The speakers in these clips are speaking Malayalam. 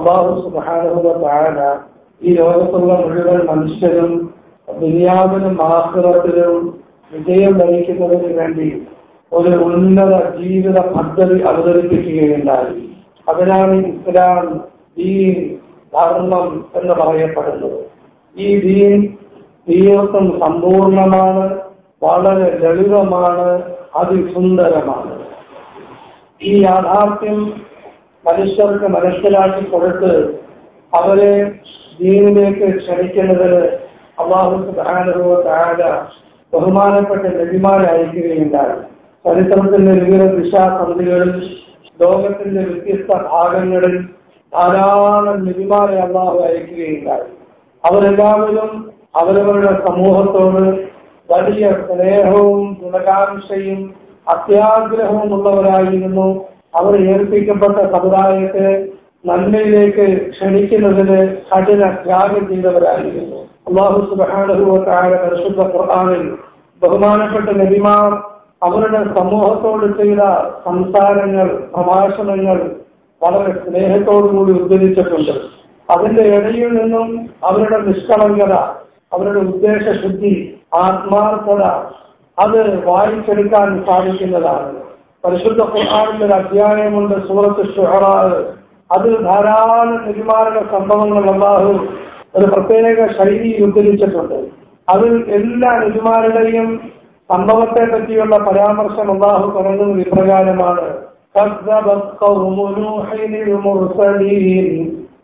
അള്ളാഹു സുബാനുഭവ താഴ ഈ ലോകത്തുള്ള മുഴുവൻ മനുഷ്യരും ദുനിയാവിനും ആഹ്ലത്തിലും വിജയം ലഭിക്കുന്നതിന് വേണ്ടി ഒരു ഉന്നത ജീവിത പദ്ധതി അവതരിപ്പിക്കുകയുണ്ടായി. അതിനാണ് ഇസ്ലാം ദീൻ ധർമ്മം എന്ന് പറയപ്പെടുന്നത്. ഈ ദീൻ തീർത്തും സമ്പൂർണമാണ് വളരെ ലളിതമാണ് അതിസുന്ദരമാണ്. ഈ യാഥാർത്ഥ്യം മനുഷ്യർക്ക് മനസ്സിലാക്കി കൊടുത്ത് അവരെ ദീനിലേക്ക് ക്ഷണിക്കുന്നതിന് അള്ളാഹു സുധാനവോ താഴ ബഹുമാനപ്പെട്ട നബിമാരെ അയക്കുകയുണ്ടായി. ചരിത്രത്തിന്റെ വിവിധ ദിശാസന്ധികളിൽ ലോകത്തിന്റെ വ്യത്യസ്ത ഭാഗങ്ങളിൽ ധാരാളം നബിമാരെ അള്ളാഹു അയക്കുകയുണ്ടായി. അവരെല്ലാവരും അവരവരുടെ സമൂഹത്തോട് വലിയ സ്നേഹവും ഗുണകാംക്ഷയും അത്യാഗ്രഹവും ഉള്ളവരായിരുന്നു അവർ ഏൽപ്പിക്കപ്പെട്ട സമുദായത്തെ നന്മയിലേക്ക് ക്ഷണിക്കുന്നതിന് കഠിന ത്യാഗം ചെയ്തവരായിരുന്നു. അള്ളാഹു സുബാനുഭവത്തായ പരിശുദ്ധ ഖുർആാനിൽ ബഹുമാനപ്പെട്ട നബിമാർ അവരുടെ സമൂഹത്തോട് ചെയ്ത സംസാരങ്ങൾ പ്രഭാഷണങ്ങൾ വളരെ സ്നേഹത്തോടുകൂടി ഉദ്ധരിച്ചിട്ടുണ്ട്. അതിന്റെ ഇടയിൽ നിന്നും അവരുടെ നിഷ്കളങ്കത അവരുടെ ഉദ്ദേശശുദ്ധി ആത്മാർത്ഥത അത് വായിച്ചെടുക്കാൻ സാധിക്കുന്നതാണ്. പരിശുദ്ധ ഖുർആാനിന്റെ ഒരു അധ്യായമുണ്ട് സൂറത്ത് ഷുഹറാ അതിൽ ധാരാളം നിർമ്മാണ സംഭവങ്ങൾ അള്ളാഹു ഒരു പ്രത്യേക ശൈലി ഉദ്ധരിച്ചിട്ടുണ്ട് അതിൽ എല്ലാ നിർമ്മാണയുടെയും സംഭവത്തെ പറ്റിയുള്ള പരാമർശം അള്ളാഹു പറയുന്നത് ഇപ്രകാരമാണ് كذبت قوم نوح المرسلين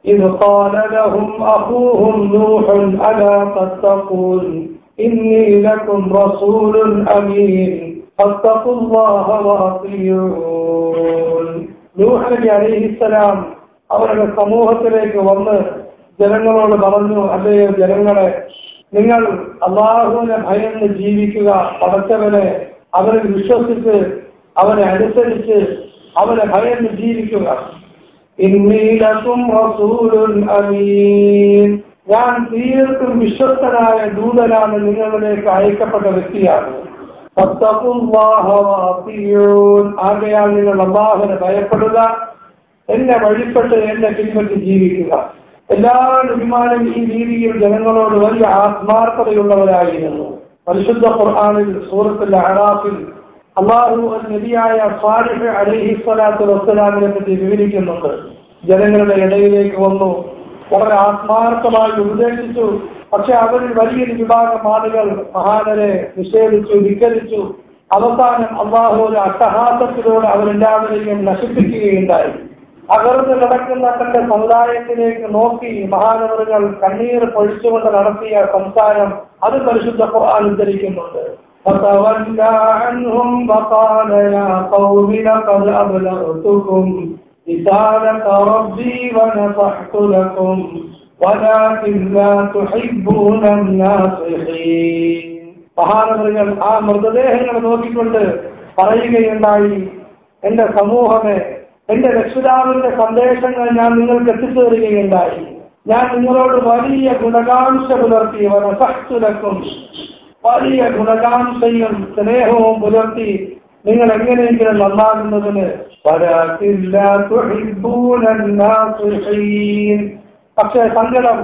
إذ قال لهم أخوهم نوح ألا تتقون إني لكم رسول أمين فاتقوا الله وأطيعون നൂഹ് നബി അലൈഹിസ്സലാം അവരുടെ സമൂഹത്തിലേക്ക് വന്ന് ജനങ്ങളോട് പറഞ്ഞു അല്ലയോ ജനങ്ങളെ നിങ്ങൾ അള്ളാഹുവിനെ ഭയന്ന് ജീവിക്കുക പടച്ചവനെ അവരെ വിശ്വസിച്ച് അവനെ അനുസരിച്ച് അവനെ ഭയന്ന് ജീവിക്കുക ഇന്നീലക്കും റസൂലുൻ അമീൻ ഞാൻ തീർത്തും വിശ്വസ്തനായ ദൂതനാണ് നിങ്ങളിലേക്ക് അയക്കപ്പെട്ട വ്യക്തിയാണ് ആകയാൽ നിങ്ങൾ അള്ളാഹുനെ ഭയപ്പെടുക. എന്നെ വഴിപ്പെട്ട് എന്നെ പിൻപറ്റി ജീവിക്കുക. എല്ലാ വിമാനം ഈ രീതിയിൽ ജനങ്ങളോട് വലിയ ആത്മാർത്ഥതയുള്ളവരായിരുന്നു. പരിശുദ്ധ ഖുർആാനിൽ സൂറത്തുൽ അഹ്റാഫിൽ അള്ളാഹു നബിയായ സാലിഹ് അലഹി സ്വലാത്തു വസ്സലാമിനെ പറ്റി വിവരിക്കുന്നുണ്ട്. ജനങ്ങളുടെ ഇടയിലേക്ക് വന്നു. വളരെ ആത്മാർത്ഥമായി ഉപദേശിച്ചു. പക്ഷെ അവരിൽ വലിയൊരു വിഭാഗം ആളുകൾ മഹാനരെ നിഷേധിച്ചു ധിക്കരിച്ചു. അവസാനം അള്ളാഹു ഒരു അട്ടഹാസത്തിലൂടെ അവരെല്ലാവരെയും നശിപ്പിക്കുകയുണ്ടായി. അകർന്ന് കിടക്കുന്ന തന്റെ സമുദായത്തിലേക്ക് നോക്കി മഹാനവറുകൾ കണ്ണീർ പൊഴിച്ചുകൊണ്ട് നടത്തിയ സംസാരം അത് പരിശുദ്ധ ഖുർആൻ ഉദ്ധരിക്കുന്നുണ്ട്. മഹാനവറികൾ ആ മൃതദേഹങ്ങളെ നോക്കിക്കൊണ്ട് പറയുകയുണ്ടായി എന്റെ സമൂഹമേ എന്റെ രക്ഷിതാവിന്റെ സന്ദേശങ്ങൾ ഞാൻ നിങ്ങൾക്ക് എത്തിച്ചു എത്തിച്ചേരുകയുണ്ടായി. ഞാൻ നിങ്ങളോട് വലിയ ഗുണകാംക്ഷ പുലർത്തിയവനെ സഹ്തുലക്കും വലിയ ഗുണകാംക്ഷയും സ്നേഹവും പുലർത്തി നിങ്ങൾ എങ്ങനെയെങ്കിലും നന്നാകുന്നതിന് പക്ഷേ സങ്കടം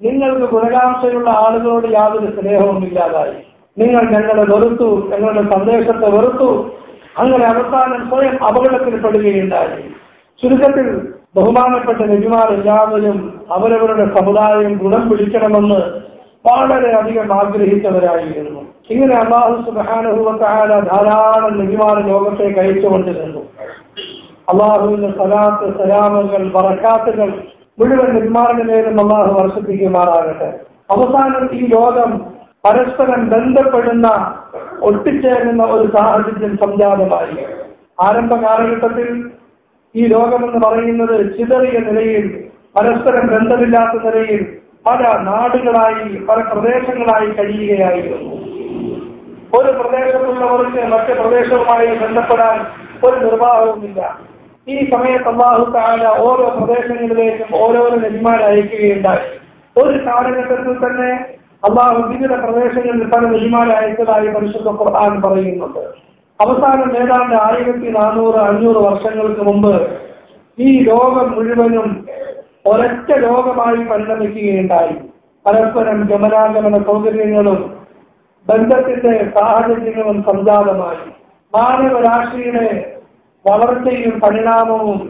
നിങ്ങൾക്ക് ഗുണകാംക്ഷയുള്ള ആളുകളോട് യാതൊരു സ്നേഹവും ഇല്ലാതായി. നിങ്ങൾ ഞങ്ങളെ വെറുത്തു ഞങ്ങളുടെ സന്ദേശത്തെ വെറുത്തു അങ്ങനെ അവസാനം സ്വയം അപകടത്തിൽപ്പെടുകയുണ്ടായി. ചുരുക്കത്തിൽ ബഹുമാനപ്പെട്ട നബിമാർ എല്ലാവരും അവരവരുടെ സമുദായം ഗുണം പിടിക്കണമെന്ന് വളരെ അധികം ആഗ്രഹിച്ചവരായിരുന്നു. ഇങ്ങനെ അള്ളാഹു സുബാനുഭവത്തായ ധാരാളം നബിമാർ ലോകത്തെ കഴിച്ചുകൊണ്ടിരുന്നു അള്ളാഹുവിന്റെ സലാത്ത് സലാമുകൾ വറക്കാത്തുകൾ മുഴുവൻ നിർമ്മാണ നേരം അള്ളാഹു വർഷിപ്പിക്കുമാറാകട്ടെ. അവസാനം ഈ ലോകം പരസ്പരം ബന്ധപ്പെടുന്ന ഒട്ടിച്ചേരുന്ന ഒരു സാഹചര്യം സംജാതമായി. ആരംഭ കാലഘട്ടത്തിൽ ഈ ലോകമെന്ന് പറയുന്നത് ചിതറിയ നിലയിൽ പരസ്പരം ബന്ധമില്ലാത്ത നിലയിൽ പല നാടുകളായി പല പ്രദേശങ്ങളായി കഴിയുകയായിരുന്നു. ഒരു പ്രദേശത്തുള്ളവർക്ക് മറ്റു പ്രദേശവുമായി ബന്ധപ്പെടാൻ ഒരു നിർവാഹവുമില്ല. ഈ സമയത്ത് അള്ളാഹു താഴ ഓരോ പ്രദേശങ്ങളിലേക്കും ഓരോരോ നെന്മാരെ അയക്കുകയുണ്ടായി. ഒരു കാലഘട്ടത്തിൽ തന്നെ അള്ളാഹു വിവിധ പ്രദേശങ്ങളിൽ പല നെന്മാരെ അയച്ചതായി പരിശുദ്ധ ഖുർആൻ പറയുന്നുണ്ട്. അവസാനം ഏതാണ്ട് ആയിരത്തി നാനൂറ് അഞ്ഞൂറ് വർഷങ്ങൾക്ക് മുമ്പ് ഈ ലോകം മുഴുവനും ഒരൊറ്റ ലോകമായി പരിണമിക്കുകയുണ്ടായി. പരസ്പരം ഗമനാഗമന സൗകര്യങ്ങളും ബന്ധത്തിന്റെ സാഹചര്യങ്ങളും സംജാതമായി. മാനവരാശിയുടെ വളർച്ചയും പരിണാമവും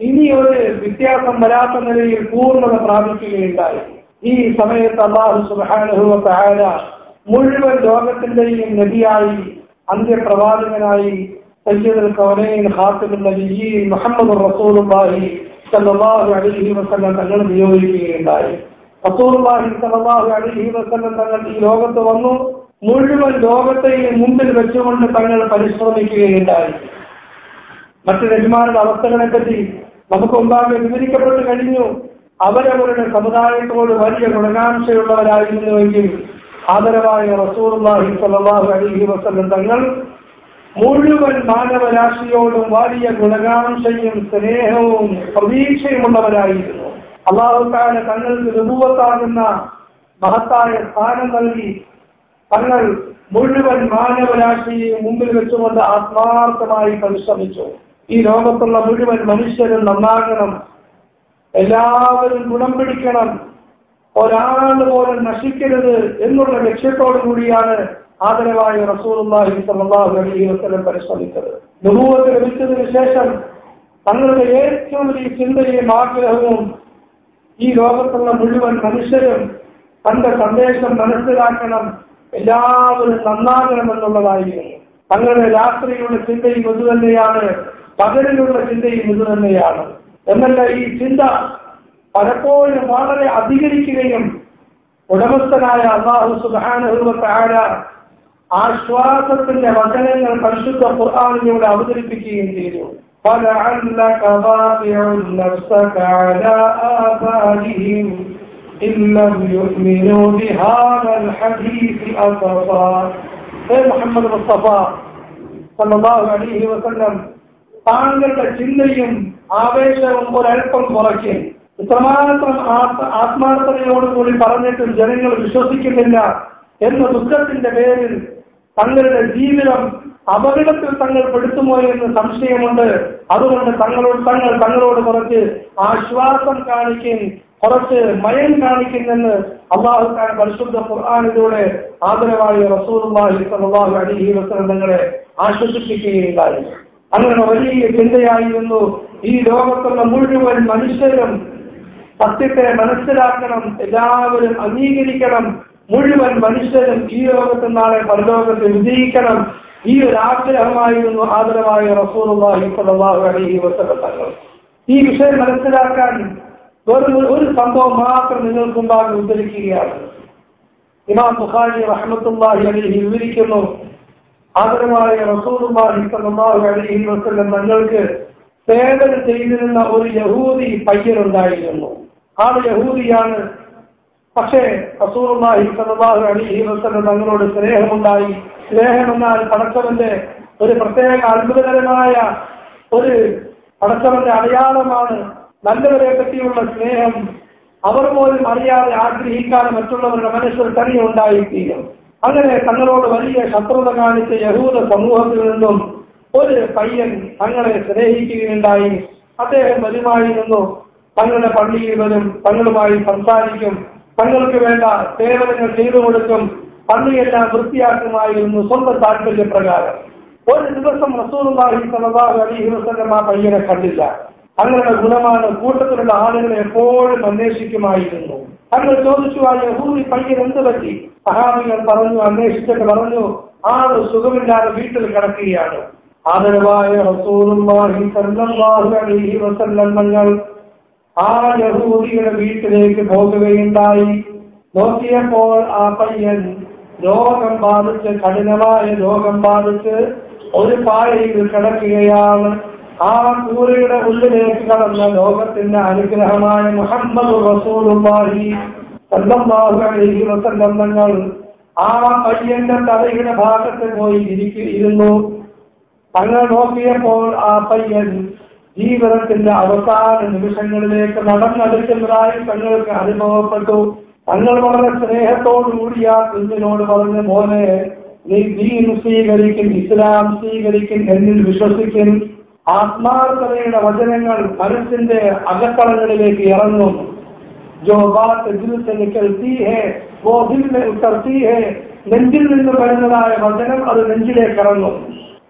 ഇനി ഒരു വ്യത്യാസം വരാത്ത നിലയിൽ പൂർണത പ്രാപിക്കുകയുണ്ടായി. ഈ സമയത്ത് അള്ളാഹു സുബാനുഭവ സഹായ മുഴുവൻ ലോകത്തിന്റെയും നബിയായി അന്ത്യപ്രവാചകനായി സല്ലല്ലാഹു അലൈഹി വസല്ലം തങ്ങൾ നിയോഗിക്കുകയുണ്ടായി. റസൂലുള്ളാഹി സല്ലല്ലാഹു അലൈഹി വസല്ലം തങ്ങൾ ഈ ലോകത്ത് വന്നു. മുഴുവൻ ലോകത്തെയും മുമ്പിൽ വെച്ചുകൊണ്ട് തങ്ങൾ പരിശ്രമിക്കുകയുണ്ടായി. മറ്റു നബിമാരുടെ അവസ്ഥകളെ പറ്റി നമുക്ക് മുമ്പാകെ വിവരിക്കപ്പെട്ട് കഴിഞ്ഞു. അവരവരുടെ സമുദായത്തോട് വലിയ ഗുണകാംക്ഷയുള്ളവരായിരുന്നുവെങ്കിൽ ആദരവായ റസൂർഹി തങ്ങൾ മുഴുവൻ മാനവരാശിയോടും വലിയ ഗുണകാംക്ഷയും സ്നേഹവും പ്രതീക്ഷയുമുള്ളവരായിരുന്നു. അള്ളാഹുക്കാല തങ്ങൾക്ക് രൂപത്താകുന്ന മഹത്തായ സ്ഥാനം നൽകി തങ്ങൾ മുഴുവൻ മാനവരാശിയെ മുമ്പിൽ വെച്ചുകൊണ്ട് ആത്മാർത്ഥമായി പരിശ്രമിച്ചു. ഈ ലോകത്തുള്ള മുഴുവൻ മനുഷ്യരും നന്നാകണം. എല്ലാവരും ഗുണം പിടിക്കണം. ഒരാൾ പോലും നശിക്കരുത് എന്നുള്ള ലക്ഷ്യത്തോടു കൂടിയാണ് ആദരവായ അലൈഹി വസല്ലം പരിശ്രമിച്ചത്. നുബൂവത്ത് ലഭിച്ചതിന് ശേഷം തങ്ങളുടെ ഏറ്റവും വലിയ ചിന്തയും ആഗ്രഹവും ഈ ലോകത്തുള്ള മുഴുവൻ മനുഷ്യരും തന്റെ സന്ദേശം മനസ്സിലാക്കണം. എല്ലാവരും നന്നാകണം എന്നുള്ളതായിരുന്നു. തങ്ങളുടെ രാത്രിയുള്ള ചിന്തയും ഇത് തന്നെയാണ് പകലിലുള്ള ചിന്തയും ഇത് തന്നെയാണ് എന്നല്ല ഈ ചിന്ത പലപ്പോഴും വളരെ അധികരിക്കുകയും ഉടമസ്ഥനായ അള്ളാഹു സുബാനുഭവത്താര ആശ്വാസത്തിന്റെ വചനങ്ങൾ പരിശുദ്ധ ഖുർആാനിലൂടെ അവതരിപ്പിക്കുകയും ചെയ്തു فلعلك باطع نفسك على آثارهم إن لم يؤمنوا بهذا الحديث أسفا ഹേ മുഹമ്മദ് മുസ്തഫ സല്ലല്ലാഹു അലൈഹി വസല്ലം താങ്കളുടെ ചിന്തയും ആവേശവും ഒരൽപ്പം കുറയ്ക്കും ഇത്രമാത്രം ആത്മ- ആത്മാർത്ഥതയോടുകൂടി പറഞ്ഞിട്ടും ജനങ്ങൾ വിശ്വസിക്കുന്നില്ല എന്ന ദുഃഖത്തിന്റെ പേരിൽ തങ്ങളുടെ ജീവിതം അപകടത്തിൽ തങ്ങൾ പെടുത്തുമോ എന്ന് സംശയമുണ്ട്. അതുകൊണ്ട് തങ്ങളോട് തങ്ങൾ തങ്ങളോട് കുറച്ച് ആശ്വാസം കാണിക്കും കുറച്ച് മയം കാണിക്കുന്നെന്ന് അള്ളാഹു താൻ പരിശുദ്ധ ഖുർആാനിലൂടെ ആദരവായ റസൂലുള്ളാഹി സ്വല്ലല്ലാഹു അലൈഹി വസല്ലം തങ്ങളെ ആശ്വസിപ്പിക്കുകയുണ്ടായി അങ്ങനെ വലിയ ചിന്തയായിരുന്നു ഈ ലോകത്തുള്ള മുഴുവൻ മനുഷ്യരും സത്യത്തെ മനസ്സിലാക്കണം എല്ലാവരും അംഗീകരിക്കണം മുഴുവൻ മനുഷ്യരും ഈ ലോകത്ത് നാളെ പരലോകത്ത് വിജയിക്കണം. ഈ ഒരു ആഗ്രഹമായിരുന്നു റസൂലുള്ളാഹി സ്വല്ലല്ലാഹു അലൈഹി ഈ വിഷയം മനസ്സിലാക്കാൻ വെറും ഒരു സംഭവം മാത്രം നിങ്ങൾക്ക് മുമ്പാകെ ഉദ്ധരിക്കുകയാണ്. ഇമാം ബുഖാരി റഹ്മത്തുള്ളാഹി അലൈഹി വിവരിക്കുന്നു റസൂലുള്ളാഹി സ്വല്ലല്ലാഹു അലൈഹി തങ്ങൾക്ക് സേവനം ചെയ്തിരുന്ന ഒരു യഹൂദി പയ്യനുണ്ടായിരുന്നു. ആ യഹൂദിയാണ്. പക്ഷേ റസൂലുള്ളാഹി സ്വല്ലല്ലാഹു അലൈഹി വസല്ലം തങ്ങളോട് സ്നേഹമുണ്ടായി. സ്നേഹമെന്നാൽ പടച്ചവന്റെ ഒരു പ്രത്യേക അത്ഭുതകരമായ ഒരു പടച്ചവന്റെ അടയാളമാണ്. നല്ലവരെ പറ്റിയുള്ള സ്നേഹം അവർ പോലും അറിയാതെ ആഗ്രഹിക്കാതെ മറ്റുള്ളവരുടെ മനസ്സിൽ തന്നെ ഉണ്ടായിത്തീരും. അങ്ങനെ തങ്ങളോട് വലിയ ശത്രുത കാണിച്ച യഹൂദ സമൂഹത്തിൽ നിന്നും ഒരു പയ്യൻ തങ്ങളെ സ്നേഹിക്കുകയുണ്ടായി. അദ്ദേഹം വരുമായിരുന്നു തങ്ങളുടെ പള്ളിയിൽ വരും. തങ്ങളുമായി സംസാരിക്കും. തങ്ങൾക്ക് വേണ്ട സേവനങ്ങൾ ചെയ്തു കൊടുക്കും. പള്ളിയെല്ലാം വൃത്തിയാക്കുമായിരുന്നു സ്വന്തം താല്പര്യപ്രകാരം ഒരു ദിവസം റസൂലുള്ളാഹി സമതാ അലൈഹി വസല്ലം ആ പയ്യനെ കണ്ടില്ല. തങ്ങളുടെ ഗുണമാണ് കൂട്ടത്തിലുള്ള ആളുകളെ എപ്പോഴും അന്വേഷിക്കുമായിരുന്നു. അങ്ങനെ ചോദിച്ചു ആ യഹൂദി പയ്യൻ എന്ത് പറ്റി? സഹാബികൾ പറഞ്ഞു അന്വേഷിച്ചിട്ട് പറഞ്ഞു ആൾ സുഖമില്ലാതെ വീട്ടിൽ കിടക്കുകയാണ്. ആദരവായ റസൂലുള്ളാഹി അലൈഹി വസല്ലം തങ്ങൾ ആ യഹൂദിയുടെ വീട്ടിലേക്ക് പോകുകയുണ്ടായി. നോക്കിയപ്പോൾ ആ പയ്യൻ രോഗം ബാധിച്ച് കഠിനമായ രോഗം ബാധിച്ച് ഒരു പായയിൽ കിടക്കുകയാണ്. ആ കൂറയുടെ ഉള്ളിലേക്ക് കടന്ന ലോകത്തിന്റെ അനുഗ്രഹമായ മുഹമ്മദ് റസൂലുള്ളാഹി സല്ലല്ലാഹു അലൈഹി വസല്ലം ആ പയ്യന്റെ തലയുടെ ഭാഗത്ത് പോയി ഇരിക്കുന്നു തങ്ങൾ നോക്കിയപ്പോൾ ആ പയ്യൻ ജീവിതത്തിന്റെ അവസാന നിമിഷങ്ങളിലേക്ക് നടന്നടുക്കുന്നതായി തങ്ങൾക്ക് അനുഭവപ്പെട്ടു. തങ്ങൾ വളരെ സ്നേഹത്തോടുകൂടി ആ കുഞ്ഞിനോട് പറഞ്ഞ പോലെ നീ ദീൻ സ്വീകരിക്കും ഇസ്ലാം സ്വീകരിക്കും എന്നിൽ വിശ്വസിക്കും. ആത്മാർത്ഥതയുടെ വചനങ്ങൾ മനസ്സിന്റെ അകത്തളങ്ങളിലേക്ക് ഇറങ്ങും. ജോ നെഞ്ചിൽ നിന്ന് വരുന്നതായ വചനം അത് നെഞ്ചിലേക്ക് ഇറങ്ങും.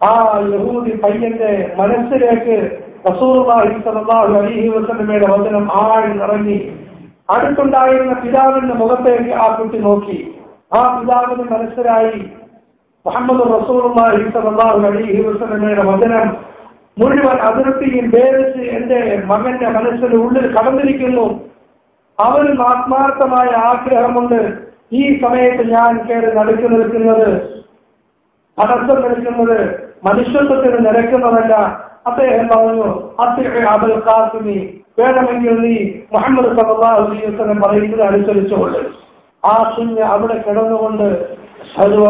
ആ യഹൂദി പയ്യന്റെ മനസ്സിലേക്ക് റസൂർബാഹി സലാഹു അലഹി വസ്ലമയുടെ വചനം ആഴ്ന്നിറങ്ങി അടുത്തുണ്ടായിരുന്ന പിതാവിന്റെ മുഖത്തേക്ക് ആ കുട്ടി നോക്കി. ആ പിതാവിന് മനസ്സിലായി. മുഹമ്മദ് റസൂർ സലാഹു അലഹി വചനം മുഴുവൻ അതിർത്തിയിൽ ഭേദിച്ച് എന്റെ മകന്റെ മനസ്സിന്റെ ഉള്ളിൽ കടന്നിരിക്കുന്നു. അവനും ആത്മാർത്ഥമായ ആഗ്രഹമുണ്ട്. ഈ സമയത്ത് ഞാൻ കയറി നടുക്ക് നിൽക്കുന്നത്. തടസ്സം നിൽക്കുന്നത് മനുഷ്യത്വത്തിന് നിരക്കുന്നതല്ല. അദ്ദേഹം പറഞ്ഞു അദ്ദേഹം അബുൽ ഖാസിമി വേണമെങ്കിൽ നീ മുഹമ്മദ് വസല്ലം പറയുന്നത് അനുസരിച്ചുകൊണ്ട് ആ കുഞ്ഞ് അവിടെ കിടന്നുകൊണ്ട് അഷ്ഹദു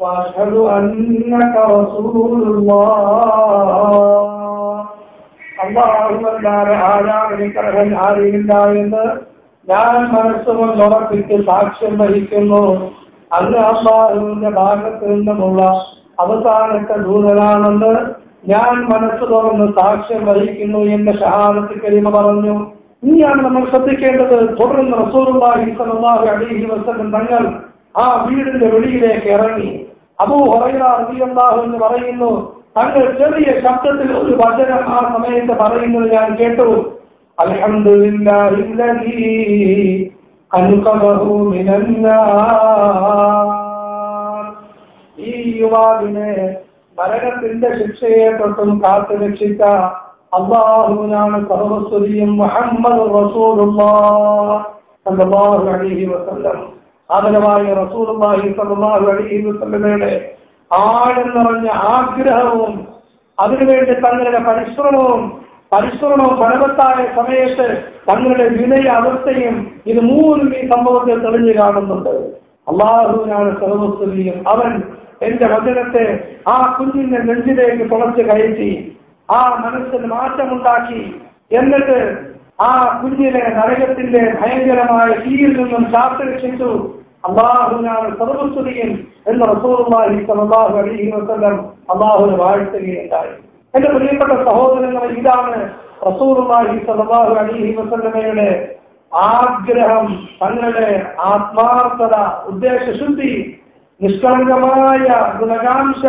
അൻ ലാ رسول الله. അള്ളാഹുവല്ലാതെ ആരാധനക്കർഹൻ എന്ന് ഞാൻ മനസ്സുകൊണ്ട് ഉറപ്പിച്ച് സാക്ഷ്യം വഹിക്കുന്നു. അന്ന് അള്ളാഹുവിന്റെ ഭാഗത്ത് നിന്നുമുള്ള അവസാനത്തെ ദൂതനാണെന്ന് ഞാൻ മനസ്സ് തുറന്ന് സാക്ഷ്യം വഹിക്കുന്നു എന്ന ഷഹാദത്ത് കരിമ പറഞ്ഞു. ഇനിയാണ് നമ്മൾ ശ്രദ്ധിക്കേണ്ടത്. തുടർന്ന് റസൂലുള്ളാഹി സ്വല്ലല്ലാഹു അലൈഹി വസല്ലം തങ്ങൾ ആ വീടിന്റെ വെളിയിലേക്ക് ഇറങ്ങി. അബൂ ഹൊറയിലാഹു എന്ന് പറയുന്നു തങ്ങൾ ചെറിയ ശബ്ദത്തിൽ ഒരു വചനം ആ സമയത്ത് പറയുന്നത് ഞാൻ കേട്ടു. ഈ യുവാവിനെ മരണത്തിന്റെ ശിക്ഷയെ തൊട്ടും കാത്തു രക്ഷിച്ച അള്ളാഹുവിനാണ് സർവസ്വതിയും മുഹമ്മദ് സല്ലല്ലാഹു അലൈഹി വസല്ലം. ആദരവായ റസൂലുള്ളാഹി സല്ലല്ലാഹു അലൈഹി വസല്ലമയുടെ ആഴം ആഗ്രഹവും അതിനുവേണ്ടി തങ്ങളുടെ പരിശ്രമവും പരിശ്രമവും ഫലവത്തായ സമയത്ത് തങ്ങളുടെ വിനയ അവസ്ഥയും ഇത് മൂന്നും ഈ സംഭവത്തിൽ തെളിഞ്ഞു കാണുന്നുണ്ട്. അള്ളാഹുവിനാണ് സർവസ്തുതിയും അവൻ എന്റെ വചനത്തെ ആ കുഞ്ഞിന്റെ നെഞ്ചിലേക്ക് തുളച്ചു കയറ്റി ആ മനസ്സിന് മാറ്റമുണ്ടാക്കി എന്നിട്ട് ആ കുഞ്ഞിനെ നരകത്തിന്റെ ഭയങ്കരമായ തീയിൽ നിന്നും കാത്തുരക്ഷിച്ചു അള്ളാഹുവിനാണ് സർവസ്തുതിയും എന്ന് റസൂർഹി സലാഹു അലൈഹി വസല്ലം അള്ളാഹുവിന് വാഴ്ത്തുകയുണ്ടായി. എന്റെ പ്രിയപ്പെട്ട സഹോദരങ്ങൾ ഇതാണ് റസൂർഹി സലാഹു അലൈഹി വസല്ലമയുടെ ആഗ്രഹം തങ്ങളുടെ ആത്മാർത്ഥത ഉദ്ദേശശുദ്ധി നിഷ്കളങ്കമായ ഗുണകാംക്ഷ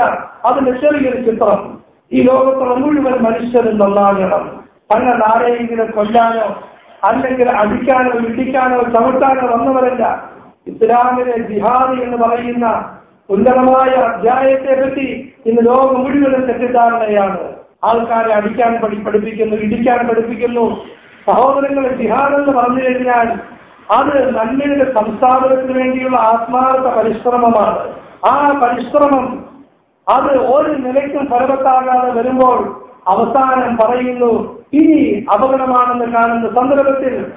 അതിന്റെ ചെറിയൊരു ചിത്രം. ഈ ലോകത്തുള്ള മുഴുവൻ മനുഷ്യരും നന്നാകണം. തങ്ങൾ ആരെയെങ്കിലും കൊല്ലാനോ അല്ലെങ്കിൽ അടിക്കാനോ ഇടിക്കാനോ ചവിട്ടാനോ വന്നവരല്ല. ഇസ്ലാമിലെ ജിഹാദ് എന്ന് പറയുന്ന ഉന്നതമായ അധ്യായത്തെ പറ്റി ഇന്ന് ലോകം മുഴുവനും തെറ്റിദ്ധാരണയാണ്. ആൾക്കാരെ അടിക്കാൻ പഠി പഠിപ്പിക്കുന്നു ഇടിക്കാൻ പഠിപ്പിക്കുന്നു. സഹോദരങ്ങളെ ജിഹാദ് എന്ന് പറഞ്ഞു കഴിഞ്ഞാൽ അത് നന്മയുടെ സംസ്ഥാപനത്തിന് വേണ്ടിയുള്ള ആത്മാർത്ഥ പരിശ്രമമാണ്. ആ പരിശ്രമം അത് ഒരു നിലയ്ക്കും ഫലവത്താകാതെ വരുമ്പോൾ അവസാനം പറയുന്നു ഇനി അപകടമാണെന്ന് കാണുന്ന സന്ദർഭത്തിൽ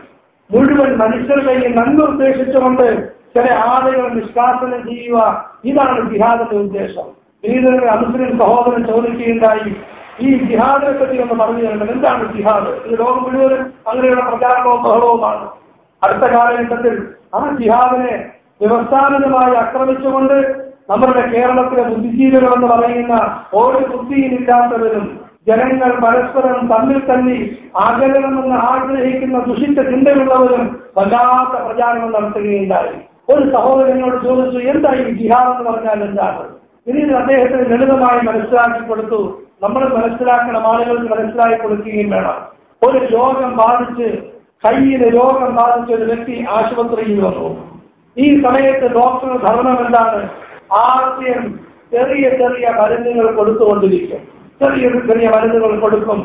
മുഴുവൻ മനുഷ്യരുടെയും നന്മ ഉദ്ദേശിച്ചുകൊണ്ട് ചില ആളുകൾ നിഷ്കാസനം ചെയ്യുക. ഇതാണ് ജിഹാദിന്റെ ഉദ്ദേശം. പിന്നീട് അനുസരിച്ച് സഹോദരൻ ചോദിക്കുകയുണ്ടായി ഈ ജിഹാദിനെ പറ്റി ഒന്ന് പറഞ്ഞു തരണം. എന്താണ് ജിഹാദ്? ഇത് ലോകം മുഴുവനും അങ്ങനെയുള്ള പ്രചാരണവും ബഹളവുമാണ്. അടുത്ത കാലഘട്ടത്തിൽ ആ ജിഹാദിനെ വ്യവസ്ഥാപിതമായി ആക്രമിച്ചുകൊണ്ട് നമ്മുടെ കേരളത്തിലെ ബുദ്ധിജീവികൾ എന്ന് പറയുന്ന ഒരു ബുദ്ധിയിലില്ലാത്തവരും ജനങ്ങൾ പരസ്പരം തമ്മിൽ തന്നെ ആകലണമെന്ന് ആഗ്രഹിക്കുന്ന ദുഷിച്ച ചിന്തയുള്ളവരും വല്ലാത്ത പ്രചാരണം നടത്തുകയുണ്ടായി. ഒരു സഹോദരനോട് ചോദിച്ചു എന്തായി ജിഹാദ് എന്ന് പറഞ്ഞാൽ എന്താണ്? പിന്നീട് അദ്ദേഹത്തിന് ലളിതമായി മനസ്സിലാക്കി കൊടുത്തു നമ്മൾ മനസ്സിലാക്കണം ആളുകൾക്ക് മനസ്സിലാക്കി കൊടുക്കുകയും വേണം. ഒരു രോഗം ബാധിച്ച് കയ്യിന് രോഗം ബാധിച്ച ഒരു വ്യക്തി ആശുപത്രിയിൽ വന്നു. ഈ സമയത്ത് ഡോക്ടർ ധർമ്മം എന്താണ്? ആദ്യം ചെറിയ ചെറിയ മരുന്നുകൾ കൊടുത്തുകൊണ്ടിരിക്കും. ചെറിയ ചെറിയ മരുന്നുകൾ കൊടുക്കും.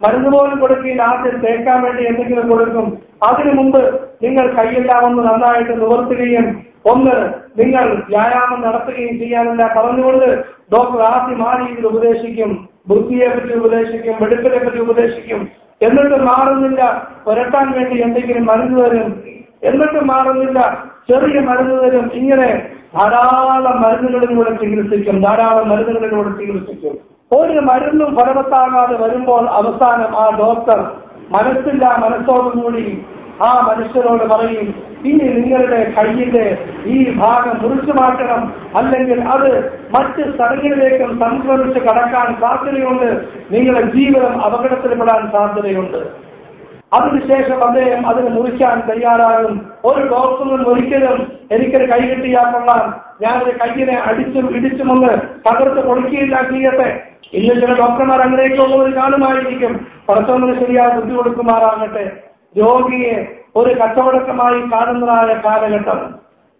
മരുന്ന് പോലും കൊടുക്കുകയും ആദ്യം തേക്കാൻ വേണ്ടി എന്തെങ്കിലും കൊടുക്കും. അതിനു മുമ്പ് നിങ്ങൾ കൈയെല്ലാം ഒന്ന് നന്നായിട്ട് നിവർത്തുകയും ഒന്ന് നിങ്ങൾ വ്യായാമം നടത്തുകയും ചെയ്യാനില്ല പറഞ്ഞുകൊണ്ട് ഡോക്ടർ ആദ്യം ആ രീതിയിൽ ഉപദേശിക്കും ബുദ്ധിയെ പറ്റി ഉപദേശിക്കും വെടുപ്പിനെ പറ്റി ഉപദേശിക്കും. എന്നിട്ട് മാറുന്നില്ല പുരട്ടാൻ വേണ്ടി എന്തെങ്കിലും മരുന്ന് തരും. എന്നിട്ട് മാറുന്നില്ല ചെറിയ മരുന്ന് തരും. ഇങ്ങനെ ധാരാളം മരുന്നുകളിലൂടെ ചികിത്സിക്കും ധാരാളം മരുന്നുകളിലൂടെ ചികിത്സിക്കും. ഒരു മരുന്നും ഫലവത്താകാതെ വരുമ്പോൾ അവസാനം ആ ഡോക്ടർ മനസ്സില്ല മനസ്സോടുകൂടി ആ മനുഷ്യരോട് പറയും ഇനി നിങ്ങളുടെ കയ്യിന്റെ ഈ ഭാഗം മുറിച്ചു മാറ്റണം അല്ലെങ്കിൽ അത് മറ്റ് സ്ഥലങ്ങളിലേക്കും സംക്രമിച്ച് കടക്കാൻ സാധ്യതയുണ്ട്. നിങ്ങളുടെ ജീവിതം അപകടത്തിൽപ്പെടാൻ സാധ്യതയുണ്ട്. അതിനുശേഷം അദ്ദേഹം അതിന് മുറിക്കാൻ തയ്യാറാകും. ഒരു ഡോക്ടറും ഒരിക്കലും എനിക്കൊരു കൈ കിട്ടിയാൽ കൊള്ളാം. ഞാനൊരു കയ്യിനെ അടിച്ചും ഇടിച്ചുമൊന്ന് തകർത്ത് പൊളിക്കുകയില്ല ചെയ്യട്ടെ. ഇന്ന് ചില ഡോക്ടർമാർ അങ്ങനെയൊക്കെയുള്ള ഒരു കാലമായിരിക്കും പടച്ചവന് ശരിയായ ബുദ്ധി കൊടുക്കുമാറാകട്ടെ. രോഗിയെ ഒരു കച്ചവടക്കമായി കാണുന്നതായ കാലഘട്ടം.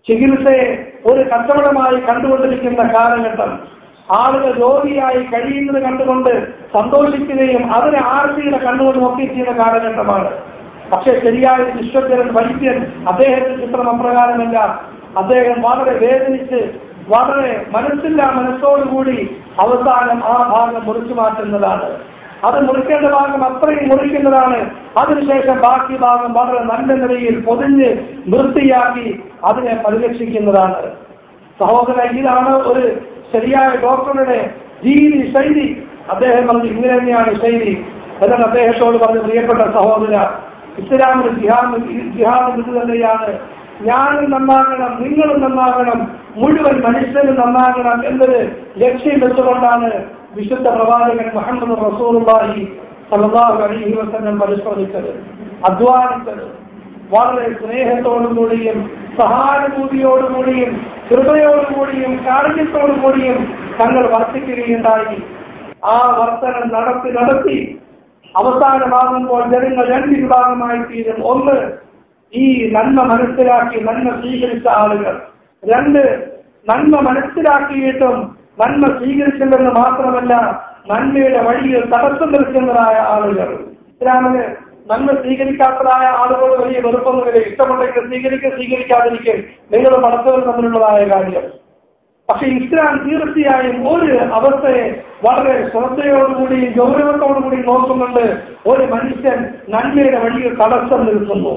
ചികിത്സയെ ഒരു കച്ചവടമായി കണ്ടുകൊണ്ടിരിക്കുന്ന കാലഘട്ടം. ആളുകൾ രോഗിയായി കഴിയുന്നത് കണ്ടുകൊണ്ട് സന്തോഷിക്കുകയും അതിനെ ആർത്തിയുടെ കണ്ടുകൊണ്ട് നോക്കി ചെയ്യുന്ന കാലഘട്ടമാണ്. പക്ഷെ ശരിയായ വിശ്വചരൻ വൈദ്യൻ അദ്ദേഹത്തിന്റെ ചിത്രം അപ്രകാരമല്ല. അദ്ദേഹം വളരെ വേദനിച്ച് വളരെ മനസ്സില്ല മനസ്സോടുകൂടി അവസാനം ആ ഭാഗം മുറിച്ചു മാറ്റുന്നതാണ്. അത് മുറിക്കേണ്ട ഭാഗം അത്രയും മുറിക്കുന്നതാണ്. അതിനുശേഷം ബാക്കി ഭാഗം വളരെ നല്ല നിലയിൽ പൊതിഞ്ഞ് വൃത്തിയാക്കി അതിനെ പരിരക്ഷിക്കുന്നതാണ്. സഹോദര ഇതാണ് ഒരു ശരിയായ ഡോക്ടറുടെ ജീവി ശൈലി അദ്ദേഹം പറഞ്ഞു ഇങ്ങനെ തന്നെയാണ് ശൈലി. എന്നാൽ അദ്ദേഹത്തോട് പറഞ്ഞു പ്രിയപ്പെട്ട സഹോദര ഇസ്ലാമിന് ജിഹാദ് ജിഹാദ് ഇത് തന്നെയാണ്. ഞാനും നന്നാകണം നിങ്ങളും നന്നാകണം മുഴുവൻ മനുഷ്യനും നന്നാകണം എന്നത് ലക്ഷ്യം വെച്ചുകൊണ്ടാണ് വിശുദ്ധ പ്രവാചകൻ മുഹമ്മദ് റസൂലുള്ളാഹി സല്ലല്ലാഹു അലൈഹി വസല്ലം പരിശോധിച്ചത് അധ്വാനിച്ചത്. വളരെ സ്നേഹത്തോടുകൂടിയും സഹാനുഭൂതിയോടുകൂടിയും കൃപയോടുകൂടിയും കാരുണ്യത്തോടുകൂടിയും തങ്ങൾ വർത്തിക്കുകയുണ്ടായി. ആ വർത്തനം നടത്തി നടത്തി അവസാനമാകുമ്പോൾ ജനങ്ങൾ രണ്ട് വിഭാഗമായി തീരും. ഒന്ന് ഈ നന്മ മനസ്സിലാക്കി നന്മ സ്വീകരിച്ച ആളുകൾ. രണ്ട് നന്മ മനസ്സിലാക്കിയിട്ടും നന്മ സ്വീകരിച്ചില്ലെന്ന് മാത്രമല്ല നന്മയുടെ വഴിയിൽ തടസ്സം നിൽക്കുന്നതായ ആളുകൾ. ഇസ്ലാമിന് നന്മ സ്വീകരിക്കാത്തതായ ആളുകളോട് വലിയ വെറുപ്പൊന്നുമില്ല. ഇഷ്ടമുണ്ടെങ്കിൽ സ്വീകരിക്കുക സ്വീകരിക്കാതിരിക്കെ. നിങ്ങൾ പടച്ചവർ തമ്മിലുള്ളതായ കാര്യം. പക്ഷെ ഇസ്ലാം തീർച്ചയായും ഒരു അവസ്ഥയെ വളരെ ശ്രദ്ധയോടുകൂടി ഗൗരവത്തോടുകൂടി നോക്കുന്നുണ്ട്. ഒരു മനുഷ്യൻ നന്മയുടെ വഴിയിൽ തടസ്സം നിൽക്കുന്നു.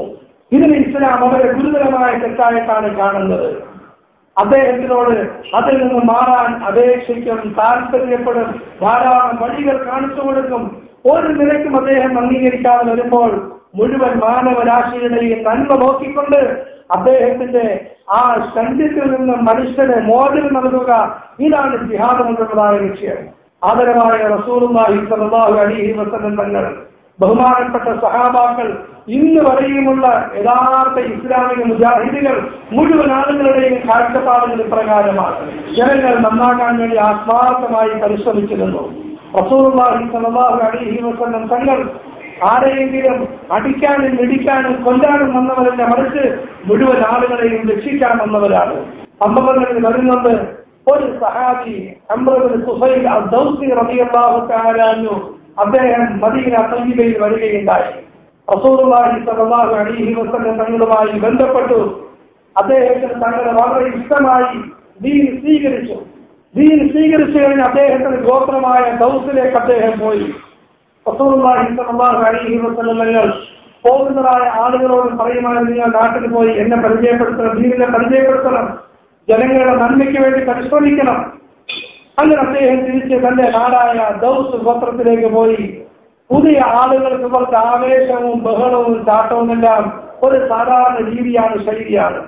ഇതിന് ഇസ്ലാം വളരെ ഗുരുതരമായ തെറ്റായിട്ടാണ് കാണുന്നത്. അദ്ദേഹത്തിനോട് അതിൽ നിന്ന് മാറാൻ അപേക്ഷിക്കും താല്പര്യപ്പെടും ധാരാളം വഴികൾ കാണിച്ചു കൊടുക്കും ഒരു നിലയ്ക്കും അദ്ദേഹം അംഗീകരിക്കാതെ വരുമ്പോൾ മുഴുവൻ മാനവരാശിയുടെയും നന്മ നോക്കിക്കൊണ്ട് അദ്ദേഹത്തിന്റെ ആ ശല്യത്തിൽ നിന്ന് മനുഷ്യനെ മോചനം നൽകുക ഇതാണ് ജിഹാദ് എന്നുള്ളതായ ലക്ഷ്യം. ആദരമായ വസല്ലം തങ്ങൾ ബഹുമാനപ്പെട്ട സഹാബാക്കൾ ഇന്ന് വരെയുമുള്ള യഥാർത്ഥ ഇസ്ലാമിക മുജാഹിദികൾ മുഴുവൻ ആളുകളുടെയും കാഴ്ചപ്പാടുകൾ പ്രകാരമാണ് ജനങ്ങൾ നന്നാക്കാൻ വേണ്ടി ആത്മാർത്ഥമായി പരിശ്രമിച്ചിരുന്നു. തങ്ങൾ ആരെയെങ്കിലും അടിക്കാനും ഇടിക്കാനും കൊല്ലാനും വന്നവരല്ല മറിച്ച് മുഴുവൻ ആളുകളെയും രക്ഷിക്കാൻ വന്നവരാണ്. സംഭവങ്ങളിൽ വരുന്നത് ഒരു സഹാബി അമ്രബിൻ സുഹൈൽ ദൗസി റളിയല്ലാഹു തആല അദ്ദേഹം മദീന തയ്യബയിൽ വരികയുണ്ടായി. റസൂലുള്ളാഹി സ്വല്ലല്ലാഹു അലൈഹി വസല്ലം തങ്ങളുമായി ബന്ധപ്പെട്ടു. അദ്ദേഹത്തിന് തങ്ങളെ വളരെ ഇഷ്ടമായി ദീൻ സ്വീകരിച്ചു. ദീൻ സ്വീകരിച്ചു കഴിഞ്ഞ് അദ്ദേഹത്തിന്റെ ഗോത്രമായ ദൗസിലേക്ക് അദ്ദേഹം പോയി. പോകുന്നതായ ആളുകളോട് പറയുമായിരുന്നു നിങ്ങൾ നാട്ടിൽ പോയി എന്നെ പരിചയപ്പെടുത്തണം ദീനിനെ പരിചയപ്പെടുത്തണം ജനങ്ങളുടെ നന്മയ്ക്ക് വേണ്ടി പരിശ്രമിക്കണം. അങ്ങനെ അദ്ദേഹം തിരിച്ച് തന്റെ നാടായ ദൗസ് ഗോത്രത്തിലേക്ക് പോയി. പുതിയ ആളുകൾക്ക് കുറച്ച് ആവേശവും ബഹളവും ചാട്ടവുമെല്ലാം ഒരു സാധാരണ രീതിയാണ് ശൈലിയാണ്.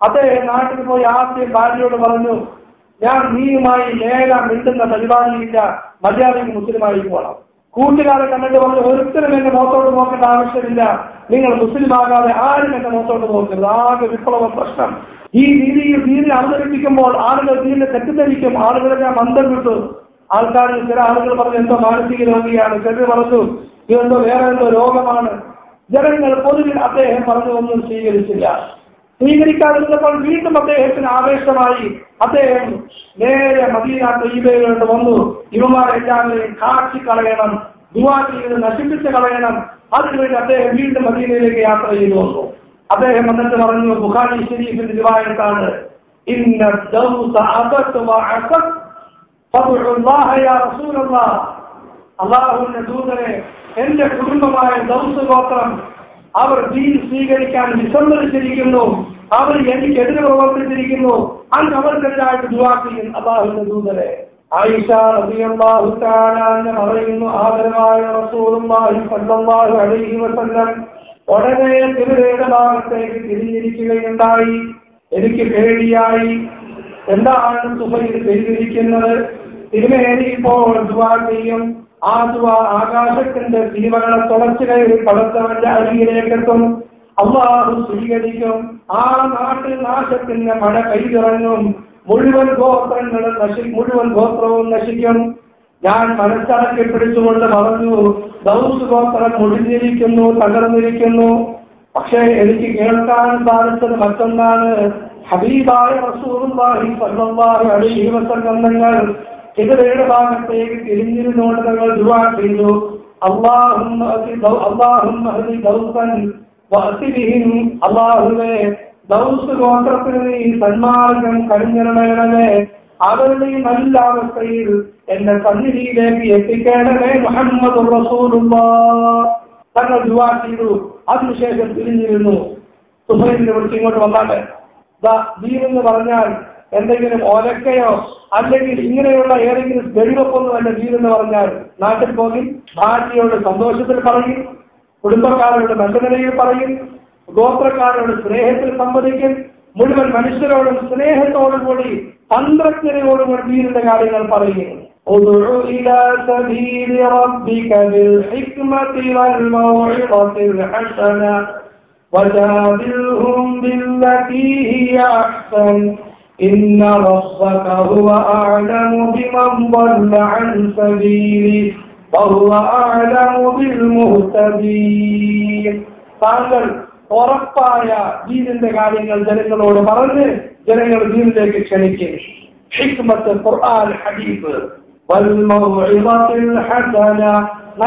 അദ്ദേഹം നാട്ടിൽ പോയി ആദ്യം ഭാര്യയോട് പറഞ്ഞു ഞാൻ നീയുമായി നേരെ മിണ്ടുന്ന പരിപാടിയില്ല മര്യാദയ്ക്ക് മുസ്ലിമായി പോകണം. കൂട്ടുകാരെ കണ്ടിട്ട് പറഞ്ഞു ഒരുത്തരും എന്റെ മുഖത്തോട്ട് നോക്കേണ്ട ആവശ്യമില്ല. നിങ്ങൾ മുസ്ലിമാകാതെ ആരും എന്റെ മുഖത്തോട്ട് നോക്കരുത്. ആകെ വിപ്ലവ പ്രശ്നം. ഈ രീതിയിൽ ദീനെ അവതരിപ്പിക്കുമ്പോൾ ആളുകൾ ദീനെ തെറ്റിദ്ധരിക്കും. ആളുകളെ മന്ദം വിട്ടു. ആൾക്കാരിൽ ചില ആളുകൾ പറഞ്ഞു എന്തോ മാനസിക രോഗിയാണ്. ചെറിയ പറഞ്ഞു ഇതെന്തോ വേറെ എന്തോ രോഗമാണ്. ജനങ്ങൾ പൊതുവിൽ അദ്ദേഹം പറഞ്ഞതൊന്നും സ്വീകരിച്ചില്ല. സ്വീകരിക്കാതിരുന്നപ്പോൾ വീണ്ടും അദ്ദേഹത്തിന് ആവേശമായി. അദ്ദേഹം നേരെ മദീന തയ്യബയിലോട്ട് വന്നു. ഇവമാരെല്ലാവരെയും കാച്ചി കളയണം ദുവാ ചെയ്ത് നശിപ്പിച്ച് കളയണം. അതിനുവേണ്ടി അദ്ദേഹം വീണ്ടും മദീനയിലേക്ക് യാത്ര ചെയ്തു വന്നു. അദ്ദേഹം എന്നിട്ട് പറഞ്ഞു ബുഖാരി ഷെരീഫിന്റെ ദിവായത്താണ് അള്ളാഹുവിന്റെ ദൂതനെ എന്റെ കുടുംബമായ ദൗസ് ഗോത്രം അവർ ദീൻ സ്വീകരിക്കാൻ വിസമ്മതിച്ചിരിക്കുന്നു. അവർ എനിക്കെതിരെ പ്രവർത്തിച്ചിരിക്കുന്നു. അന്ന് അവർക്കെതിരായിട്ട് ദുവാ ചെയ്യും അള്ളാഹുവിന്റെ ദൂതരെ. പറയുന്നു ആദരവായ അലൈഹി വസല്ലം ഉടനെ തിരുവേദ ഭാഗത്തേക്ക് തിരിഞ്ഞിരിക്കുകയുണ്ടായി. എനിക്ക് പേടിയായി. എന്താണ് സുബൈർ ചെയ്തിരിക്കുന്നത്? തിരുമേനി ഇപ്പോൾ ദുവാ ചെയ്യും. ആ ദുവാ ആകാശത്തിന്റെ ജീവകളെ തുളച്ചു കയറി പടത്തവന്റെ അരികിലേക്കെത്തും. അള്ളാഹു സ്വീകരിക്കും. ആ നാട്ടിൽ നാശത്തിന്റെ മഴ കൈതിറങ്ങും മുഴുവൻ ഗോത്രങ്ങളും നശി മുഴുവൻ ഗോത്രവും നശിക്കും. ഞാൻ മനസ്സടക്കി പിടിച്ചുകൊണ്ട് പറഞ്ഞു ദൗസ് ഗോത്രം മുടിഞ്ഞിരിക്കുന്നു തകർന്നിരിക്കുന്നു. പക്ഷേ എനിക്ക് കേൾക്കാൻ സാധിച്ചത് മറ്റൊന്നാണ്. ഹബീബായ അലൈഹി വസല്ലം തങ്ങൾ കിബിലയുടെ ഭാഗത്തേക്ക് തിരിഞ്ഞിരുന്നുകൊണ്ട് തങ്ങൾ ദുആ ചെയ്തു. അള്ളാഹും അതി വഅതിബിഹിം അല്ലാഹുവേ ദൗസ് ഗോത്രത്തിന് നീ സന്മാർഗം കഴിഞ്ഞിരണമേ അവരുടെ നല്ല അവസ്ഥയിൽ എന്റെ സന്നിധിയിലേക്ക് എത്തിക്കേണ്ടതേ മുഹമ്മദ് തങ്ങൾ ദുവാ ചെയ്തു. അതിനുശേഷം തിരിഞ്ഞിരുന്നു. സുഹൈലിനെ വിളിച്ച് ഇങ്ങോട്ട് വന്നാട്ടെ. ദീനെന്ന് പറഞ്ഞാൽ എന്തെങ്കിലും ഒലക്കയോ അല്ലെങ്കിൽ ഇങ്ങനെയുള്ള ഏതെങ്കിലും വെടിവെപ്പൊന്നും അല്ല ദീൻ എന്ന് പറഞ്ഞാൽ നാട്ടിൽ പോയി ഭാര്യയോട് സന്തോഷത്തിൽ പറയും. കുടുംബക്കാരോട് നല്ല നിലയിൽ പറയും ഗോത്രക്കാരോട് സ്നേഹത്തിൽ സംവദിക്കും മുഴുവൻ മനുഷ്യരോടും സ്നേഹത്തോടും കൂടി തന്ത്രജ്ഞതയോടും കൂടി ദീനിന്റെ കാര്യങ്ങൾ പറയും ادع إلى سبيل ربك بالحكمة والموعظة الحسنة وجادلهم بالتي هي أحسن إن ربك هو أعلم بمن ضل عن سبيله وهو أعلم بالمهتدين താങ്കൾ ഉറപ്പായ ദീനിന്റെ കാര്യങ്ങൾ ജനങ്ങളോട് പറഞ്ഞ് ജനങ്ങൾ ദീനിലേക്ക് ക്ഷണിക്കും.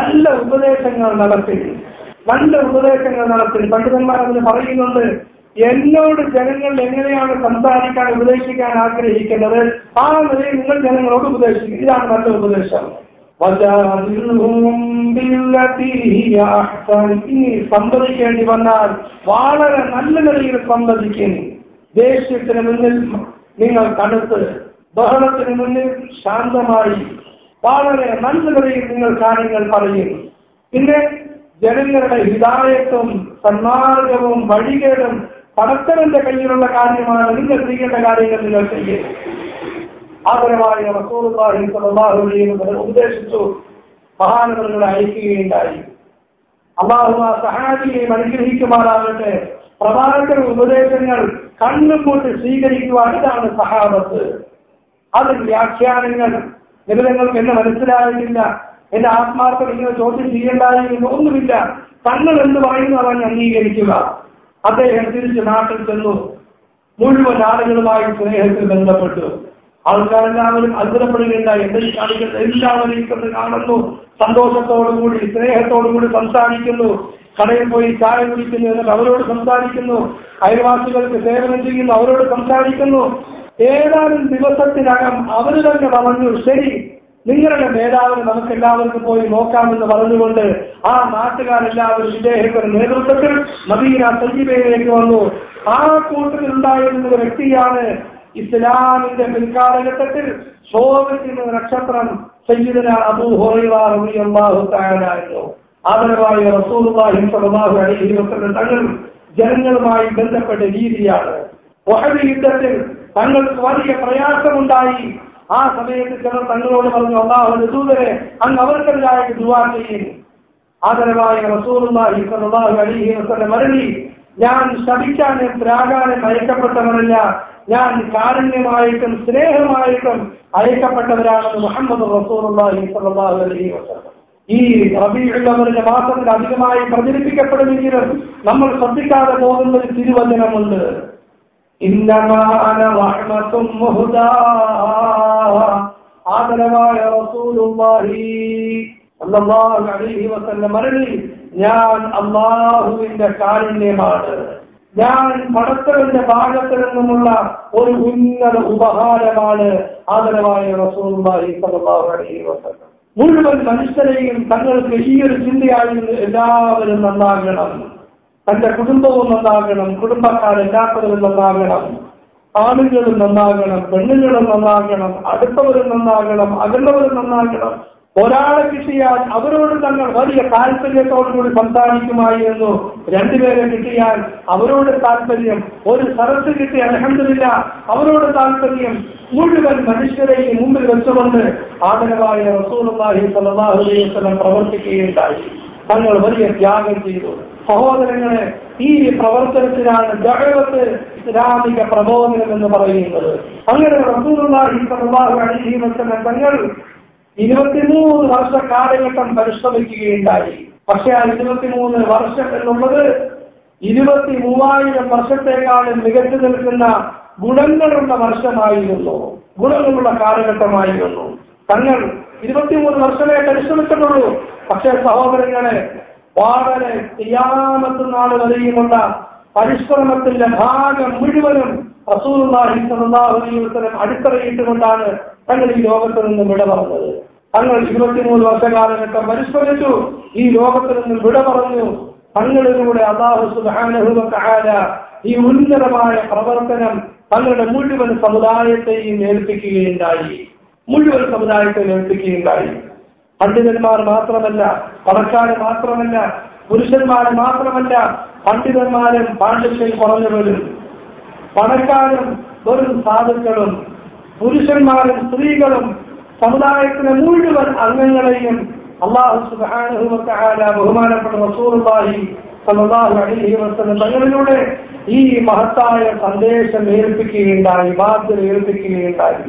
നല്ല ഉപദേശങ്ങൾ നടത്തി. നല്ല ഉപദേശങ്ങൾ നടത്തി. പണ്ഡിതന്മാർ അതിന് പറയുന്നുണ്ട് എന്നോട് ജനങ്ങൾ എങ്ങനെയാണ് സംസാരിക്കാൻ ഉപദേശിക്കാൻ ആഗ്രഹിക്കുന്നത് ആ നിലയിൽ നിങ്ങൾ ജനങ്ങളോട് ഉപദേശിക്കും. ഇതാണ് നല്ല ഉപദേശം. സംവദിക്കേണ്ടി വന്നാൽ വളരെ നല്ല നിലയിൽ സംവദിക്കും ദേഷ്യത്തിന് മുന്നിൽ നിങ്ങൾ കടുത്ത് ബഹളത്തിന് മുന്നിൽ ശാന്തമായി വളരെ നല്ല നിലയിൽ നിങ്ങൾ കാര്യങ്ങൾ പറയും. പിന്നെ ജനങ്ങളുടെ ഹിതായത്വം സന്മാർഗവും വഴികേടും പടത്തവന്റെ കയ്യിലുള്ള കാര്യമാണ്. നിങ്ങൾ ചെയ്യേണ്ട കാര്യങ്ങൾ നിങ്ങൾ ചെയ്യും ആദരവായ റസൂലുള്ളാഹി സ്വല്ലല്ലാഹു അലൈഹി വസല്ലം ഉപദേശിച്ചു. മഹാനവറുകളെ അയക്കുകയുണ്ടായി. അള്ളാഹു ആ സഹാബിയെ അനുഗ്രഹിക്കുമാറാകട്ടെ. പ്രവാചക ഉപദേശങ്ങൾ കണ്ണും കൊണ്ട് സ്വീകരിക്കുവാൻ ഇതാണ് സഹാബത്ത്. അതിൽ വ്യാഖ്യാനങ്ങൾ നിരതങ്ങൾക്ക് എന്നെ മനസ്സിലായിട്ടില്ല. എന്റെ ആത്മാർത്ഥം ഇങ്ങനെ ചോദ്യം ചെയ്യേണ്ടായിരുന്നു ഒന്നുമില്ല. തങ്ങൾ എന്ന് പറയുന്നു അവൻ അംഗീകരിക്കുക. അദ്ദേഹം തിരിച്ച് നാട്ടിൽ ചെന്നു. മുഴുവൻ ആളുകളുമായി സ്നേഹത്തിൽ ബന്ധപ്പെട്ടു. ആൾക്കാരെല്ലാവരും അത്ഭുതപ്പെടുകയുണ്ടായി എന്ത് ഈ കാണിക്കുന്ന? എല്ലാവരും ഇക്കത്ത് കാണുന്നു. സന്തോഷത്തോടുകൂടി സ്നേഹത്തോടുകൂടി സംസാരിക്കുന്നു. കടയിൽ പോയി ചായ കുടിക്കുന്നു എന്നിട്ട് അവരോട് സംസാരിക്കുന്നു. അയൽവാസികൾക്ക് സേവനം ചെയ്യുന്നു അവരോട് സംസാരിക്കുന്നു. ഏതാനും ദിവസത്തിനകം അവർ തന്നെ പറഞ്ഞു ശരി നിങ്ങളുടെ നേതാവിന് നമുക്ക് എല്ലാവർക്കും പോയി നോക്കാമെന്ന് പറഞ്ഞുകൊണ്ട് ആ നാട്ടുകാരെല്ലാവരും ഇദ്ദേഹത്തിന്റെ നേതൃത്വത്തിൽ മദീന സഞ്ജീവയിലേക്ക് വന്നു. ആ കൂട്ടത്തിൽ ഉണ്ടായിരുന്ന വ്യക്തിയാണ് ഇസ്ലാമിന്റെ പിൽക്കാലഘട്ടത്തിൽ ശോഭിക്കുന്ന നക്ഷത്രം റസൂലുള്ളാഹി സ്വല്ലല്ലാഹു അലൈഹി വസല്ലം തങ്ങൾ ജനങ്ങളുമായി ബന്ധപ്പെട്ട രീതിയാണ്. യുദ്ധത്തിൽ തങ്ങൾക്ക് വലിയ പ്രയാസമുണ്ടായി. ആ സമയത്ത് ചിലർ തങ്ങളോട് പറഞ്ഞു അള്ളാഹുവിന്റെ ദൂതരെ അങ്ങ് അവർക്കെതിരായിട്ട് ദുവാ ചെയ്യും. ആദരവായ റസൂലുള്ളാഹി സ്വല്ലല്ലാഹു അലൈഹി വസല്ലം മരളി ഞാൻ ശപിക്കാനും ത്രാകാനും അയക്കപ്പെട്ടവരല്ല ഞാൻ കാരുണ്യമായിട്ടും സ്നേഹമായിട്ടും അയക്കപ്പെട്ടവരാണെന്ന് മുഹമ്മദ് സ്വല്ലല്ലാഹു അലൈഹി വസല്ലം. ഈ റബിയുള്ളവരുടെ മാസത്തിൽ അധികമായി പ്രചരിപ്പിക്കപ്പെടുമെങ്കിലും നമ്മൾ ശ്രദ്ധിക്കാതെ പോകുന്ന ഒരു തിരുവചനമുണ്ട്. ആദരവായ റസൂലുള്ളാഹി അലൈഹി വസല്ലം ഞാൻ അള്ളാഹുവിന്റെ കാരുണ്യമാണ്. ഞാൻ പടത്തലിന്റെ ഭാഗത്ത് നിന്നുമുള്ള ഒരു ഉന്നത ഉപഹാരമാണ് ആദരവായ റസൂലുള്ളാഹി അലൈഹി വസല്ലം. മുഴുവൻ മനുഷ്യരെയും തങ്ങൾക്ക് ഈ ഒരു ചിന്തയായിരുന്നു എല്ലാവരും നന്നാകണം. തന്റെ കുടുംബവും നന്നാകണം. കുടുംബക്കാരെല്ലാത്തവരും നന്നാകണം. ആളുകളും നന്നാകണം. പെണ്ണുങ്ങളും നന്നാകണം. അടുത്തവരും നന്നാകണം. അകന്നവരും നന്നാകണം. ഒരാളെ കിട്ടിയാൽ അവരോട് തങ്ങൾ വലിയ താല്പര്യത്തോടുകൂടി സംസാരിക്കുമായിരുന്നു രണ്ടുപേരെ കിട്ടിയാൽ അവരോട് താല്പര്യം ഒരു സരസ് കിട്ടി അലഹമില്ല അവരോട് താല്പര്യം മുഴുവൻ മനുഷ്യരെയും മുമ്പിൽ വെച്ചുകൊണ്ട് ആദരവായ അലൈഹി വസല്ലം പ്രവർത്തിക്കുകയുണ്ടായി. തങ്ങൾ വലിയ ത്യാഗം ചെയ്തു. സഹോദരങ്ങളെ ഈ പ്രവർത്തനത്തിലാണ് ദഅവത്ത് ഇസ്ലാമിക പ്രബോധനം എന്ന് പറയുന്നത്. അങ്ങനെ റസൂലുള്ളാഹി സ്വല്ലല്ലാഹു അലൈഹി വസല്ലം തങ്ങൾ ഇരുപത്തിമൂന്ന് വർഷ കാലഘട്ടം പരിശ്രമിക്കുകയുണ്ടായി. പക്ഷെ ആ ഇരുപത്തിമൂന്ന് വർഷം എന്നുള്ളത് ഇരുപത്തി മൂവായിരം വർഷത്തെക്കാളും മികച്ചു നിൽക്കുന്ന ഗുണങ്ങളുള്ള വർഷമായിരുന്നു. ഗുണങ്ങളുള്ള കാലഘട്ടമായിരുന്നു. തങ്ങൾ ഇരുപത്തിമൂന്ന് വർഷമേ പരിശ്രമിച്ചിട്ടുള്ളൂ. പക്ഷേ സഹോദരങ്ങളെ വളരെ ചെയ്യാമത്ത് നാട് വരെയുമുള്ള പരിശ്രമത്തിന്റെ ഭാഗം മുഴുവനും സ്വല്ലല്ലാഹു അലൈഹി അടിത്തറയിട്ടുകൊണ്ടാണ് തങ്ങൾ ഈ ലോകത്ത് നിന്നും വിട പറഞ്ഞത്. തങ്ങൾ ഇരുപത്തിമൂന്ന് വർഷകാലഘട്ടം പരിശ്രമിച്ചു. ഈ ലോകത്ത് നിന്നും വിട പറഞ്ഞു. തങ്ങളിലൂടെ അള്ളാഹു ഈ ഉന്നതമായ പ്രവർത്തനം തങ്ങളുടെ മുഴുവൻ സമുദായത്തെയും ഏൽപ്പിക്കുകയുണ്ടായി. മുഴുവൻ സമുദായത്തെയും ഏൽപ്പിക്കുകയുണ്ടായി. പണ്ഡിതന്മാർ മാത്രമല്ല പണക്കാര് മാത്രമല്ല പുരുഷന്മാർ മാത്രമല്ല പണ്ഡിതന്മാരും പാണ്ഡിത്യം കുറഞ്ഞവരും പണക്കാരും വെറും സാധുക്കളും പുരുഷന്മാരും സ്ത്രീകളും സമുദായത്തിലെ മുഴുവൻ അംഗങ്ങളെയും അള്ളാഹു തആല ബഹുമാനപ്പെട്ട റസൂലുള്ളാഹി സല്ലല്ലാഹു അലൈഹി തങ്ങളിലൂടെ ഈ മഹത്തായ സന്ദേശം ഏൽപ്പിക്കുകയുണ്ടായി ബാധ്യത ഏൽപ്പിക്കുകയുണ്ടായി.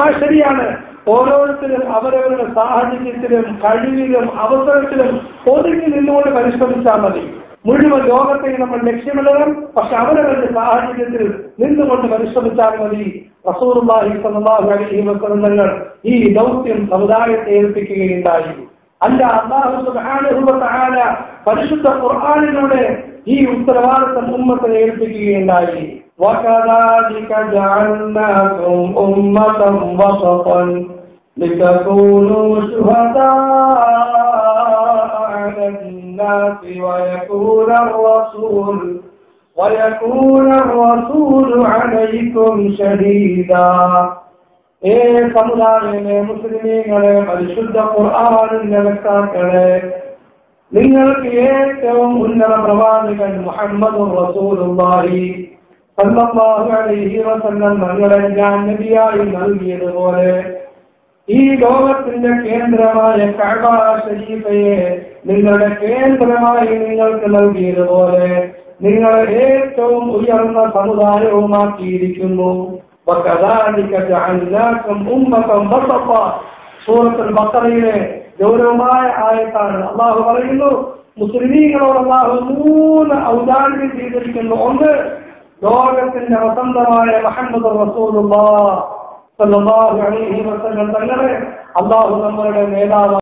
ആ ശരിയാണ്. ഓരോരുത്തരും അവരവരുടെ സാഹചര്യത്തിലും കഴിവിലും അവസരത്തിലും ഒതുങ്ങി നിന്നുകൊണ്ട് പരിശ്രമിച്ചാൽ മതി. മുഴുവൻ ലോകത്തെയും നമ്മൾ ലക്ഷ്യമിടണം പക്ഷെ അവരവരുടെ സാഹചര്യത്തിൽ നിന്നുകൊണ്ട് പരിശ്രമിച്ചാൽ മതി റസൂറുല്ലാഹി സല്ലല്ലാഹു അലൈഹി വസല്ലം തങ്ങൾ ഈ ദൗത്യം സമുദായത്തെ ഏൽപ്പിക്കുകയുണ്ടായി അല്ല അള്ളാഹു സുബ്ഹാനഹു വ തആല പരിശുദ്ധ ഖുർആനിലൂടെ ഈ ഉത്തരവാദിത്തം ഉമ്മത്തിനെ ഏൽപ്പിക്കുകയുണ്ടായി وكذلك جعلناكم أمة وسطا لتكونوا شهداء على الناس ويكون الرسول ويكون الرسول عليكم شهيدا ഏ സമുദായമേ മുസ്ലിമീങ്ങളെ പരിശുദ്ധ ഖുർആാനിന്റെ വ്യക്താക്കളെ നിങ്ങൾക്ക് ഏറ്റവും ഉന്നത പ്രവാചകൻ മുഹമ്മദ് റസൂലുള്ളാഹി സല്ലല്ലാഹു അലൈഹി വസല്ലം തങ്ങളെ ഞാൻ നബിയായി നൽകിയതുപോലെ ഈ ലോകത്തിന്റെ കേന്ദ്രമായ കഅബ ശരീഫയെ നിങ്ങളുടെ കേന്ദ്രമായി നിങ്ങൾക്ക് നൽകിയതുപോലെ നിങ്ങളെ ഏറ്റവും ഉയർന്ന സമുദായവുമാക്കിയിരിക്കുന്നു. സൂറത്തുൽ ബക്കറയിലെ ഗൗരവമായ ആയത്താണ് അള്ളാഹു പറയുന്നു. മുസ്ലിമീങ്ങളോട് അള്ളാഹു മൂന്ന് ഔദാര്യം സ്വീകരിക്കുന്നു ഒന്ന് ലോകത്തിന്റെ വസന്തമായ മുഹമ്മദ് റസൂലുള്ള തങ്ങളെ അള്ളാഹു നമ്മളുടെ നേതാവ്